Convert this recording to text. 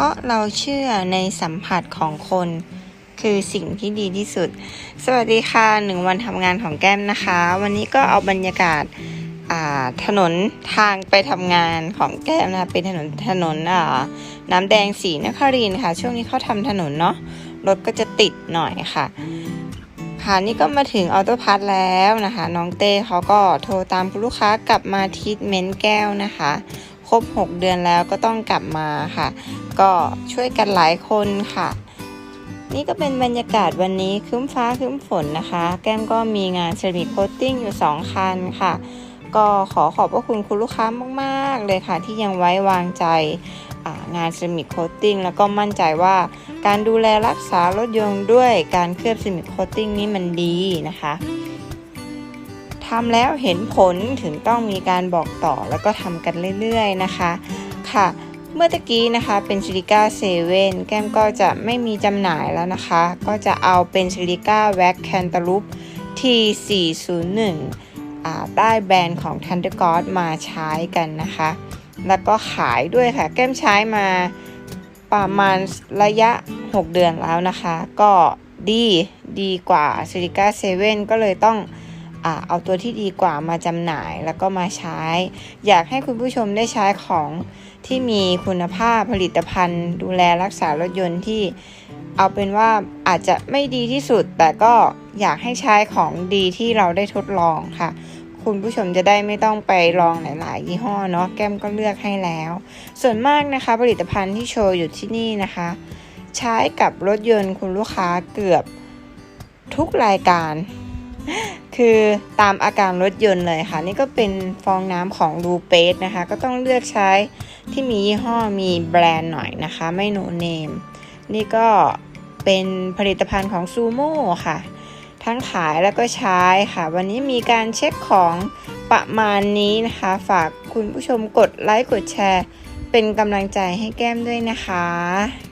พราะเราเชื่อในสัมผัสของคน คือสิ่งที่ดีที่สุด สวัสดีค่ะหนึ่งวันทำงานของแก้มนะคะ วันนี้ก็เอาบรรยากาศอ่าถนนทางไปทำงานของแก้มนะคะเป็นถนนถนนอ่าน้ำแดงสีนครินค่ะ ช่วงนี้เขาทำถนนเนาะรถก็จะติดหน่อยค่ะ ค่ะนี่ก็มาถึงออโต้พาร์ทแล้วนะคะ น้องเต้เขาก็โทรตามคุณลูกค้ากลับมาทีทเมนต์แก้วนะคะ ครบ 6 เดือนแล้วก็ต้องกลับมาค่ะ ก็ช่วยกันหลายคนค่ะ นี่ก็เป็นบรรยากาศวันนี้ครึ้มฟ้าครึ้มฝนนะคะ แก้มก็มีงานเซรามิกโคตติ้งอยู่ 2 คันค่ะ ก็ขอขอบพระคุณคุณลูกค้ามากๆเลยค่ะ ที่ยังไว้วางใจงานเซรามิกโคตติ้งแล้วก็มั่นใจว่าการดูแลรักษารถยนต์ด้วยการเคลือบเซรามิกโคตติ้งนี้มันดีนะคะ ทำแล้วเห็นผลถึงต้องมีการบอกต่อแล้วก็ทำกันเรื่อยๆนะคะค่ะเมื่อตะกี้นะคะเป็นซิลิก้าเซเว่นแก้มก็จะไม่มีจำหน่ายแล้วนะคะ ก็จะเอาเป็นซิลิก้าแว็กแคนตาลูป T401 อ่าได้แบรนด์ของ Thunder God มาใช้กันนะคะ แล้วก็ขายด้วยค่ะ แก้มใช้มาประมาณระยะ 6 เดือนแล้วนะคะ ก็ดีดีกว่าซิลิก้าเซเว่นก็เลยต้อง เอาตัวที่ดีกว่ามาจำหน่ายแล้วก็มาใช้ อยากให้คุณผู้ชมได้ใช้ของที่มีคุณภาพผลิตภัณฑ์ ดูแลรักษารถยนต์ที่ เอาเป็นว่าอาจจะไม่ดีที่สุด แต่ก็อยากให้ใช้ของดีที่เราได้ทดลองค่ะ คุณผู้ชมจะได้ไม่ต้องไปลองหลาย ๆ ยี่ห้อเนาะแก้มก็เลือกให้แล้ว ส่วนมากนะคะ ผลิตภัณฑ์ที่โชว์อยู่ที่นี่นะคะ ใช้กับรถยนต์คุณลูกค้าเกือบทุกรายการ คือตามอาการรถยนต์เลยค่ะ นี่ก็เป็นฟองน้ำของลูเปสนะคะ ก็ต้องเลือกใช้ที่มียี่ห้อมีแบรนด์หน่อยนะคะ ไม่โนเนม นี่ก็เป็นผลิตภัณฑ์ของซูโม่ค่ะ ทั้งขายแล้วก็ใช้ค่ะ วันนี้มีการเช็คของประมาณนี้นะคะ ฝากคุณผู้ชมกดไลค์กดแชร์ เป็นกำลังใจให้แก้มด้วยนะคะ